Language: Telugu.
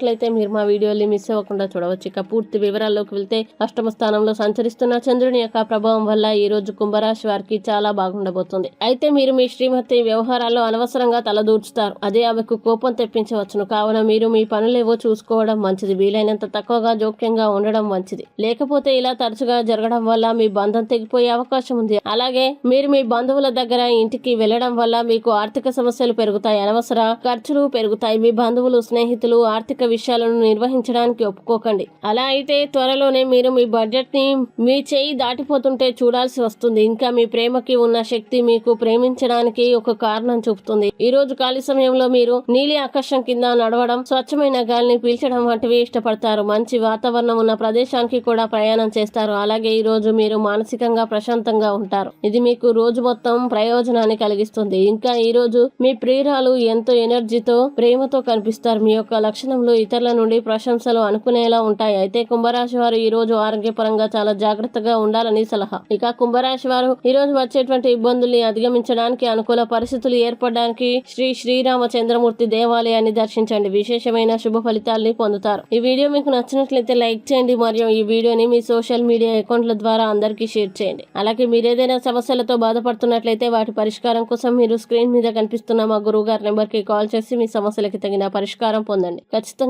చూసినట్లయితే మీరు మా వీడియోని మిస్ అవ్వకుండా చూడవచ్చు. ఇక పూర్తి వివరాల్లోకి వెళ్తే అష్టమ స్థానంలో సంచరిస్తున్న చంద్రుని యొక్క ప్రభావం వల్ల ఈ రోజు కుంభరాశి వారికి చాలా బాగుండబోతుంది. అయితే మీరు మీ శ్రీమతి వ్యవహారాల్లో అనవసరంగా తలదూర్చుతారు. అదే ఆమెకు కోపం తెప్పించవచ్చును. కావున మీరు మీ పనులేవో చూసుకోవడం మంచిది. వీలైనంత తక్కువగా జోక్యంగా ఉండడం మంచిది. లేకపోతే ఇలా తరచుగా జరగడం వల్ల మీ బంధం తెగిపోయే అవకాశం ఉంది. అలాగే మీరు మీ బంధువుల దగ్గర ఇంటికి వెళ్ళడం వల్ల మీకు ఆర్థిక సమస్యలు పెరుగుతాయి. అనవసర ఖర్చులు పెరుగుతాయి. మీ బంధువులు స్నేహితులు ఆర్థిక విషయాలను నిర్వహించడానికి ఒప్పుకోకండి. అలా అయితే త్వరలోనే మీరు మీ బడ్జెట్ని మీ చేయి దాటిపోతుంటే చూడాల్సి వస్తుంది. ఇంకా మీ ప్రేమకి ఉన్న శక్తి మీకు ప్రేమించడానికి ఒక కారణం చూపుతుంది. ఈ రోజు ఖాళీ సమయంలో మీరు నీలి ఆకర్షం కింద నడవడం స్వచ్ఛమైన గాలిని పీల్చడం వంటివి ఇష్టపడతారు. మంచి వాతావరణం ఉన్న ప్రదేశానికి కూడా ప్రయాణం చేస్తారు. అలాగే ఈ రోజు మీరు మానసికంగా ప్రశాంతంగా ఉంటారు. ఇది మీకు రోజు మొత్తం ప్రయోజనాన్ని కలిగిస్తుంది. ఇంకా ఈ రోజు మీ ప్రియురాలు ఎంతో ఎనర్జీతో ప్రేమతో కనిపిస్తారు. మీ యొక్క లక్షణంలో ఇతరుల నుండి ప్రశంసలు అనుకునేలా ఉంటాయి. అయితే కుంభరాశి వారు ఈ రోజు ఆరోగ్యపరంగా చాలా జాగ్రత్తగా ఉండాలని సలహా. ఇక కుంభరాశి వారు ఈ రోజు వచ్చేటువంటి ఇబ్బందుల్ని అధిగమించడానికి అనుకూల పరిస్థితులు ఏర్పడడానికి శ్రీ శ్రీరామచంద్రమూర్తి దేవాలయాన్ని దర్శించండి. విశేషమైన శుభ ఫలితాల్ని పొందుతారు. ఈ వీడియో మీకు నచ్చినట్లయితే లైక్ చేయండి. మరియు ఈ వీడియోని మీ సోషల్ మీడియా అకౌంట్ల ద్వారా అందరికీ షేర్ చేయండి. అలాగే మీరు ఏదైనా సమస్యలతో బాధపడుతున్నట్లయితే వాటి పరిష్కారం కోసం మీరు స్క్రీన్ మీద కనిపిస్తున్న మా గురువు గారి నెంబర్కి కాల్ చేసి మీ సమస్యలకి తగిన పరిష్కారం పొందండి. ఖచ్చితంగా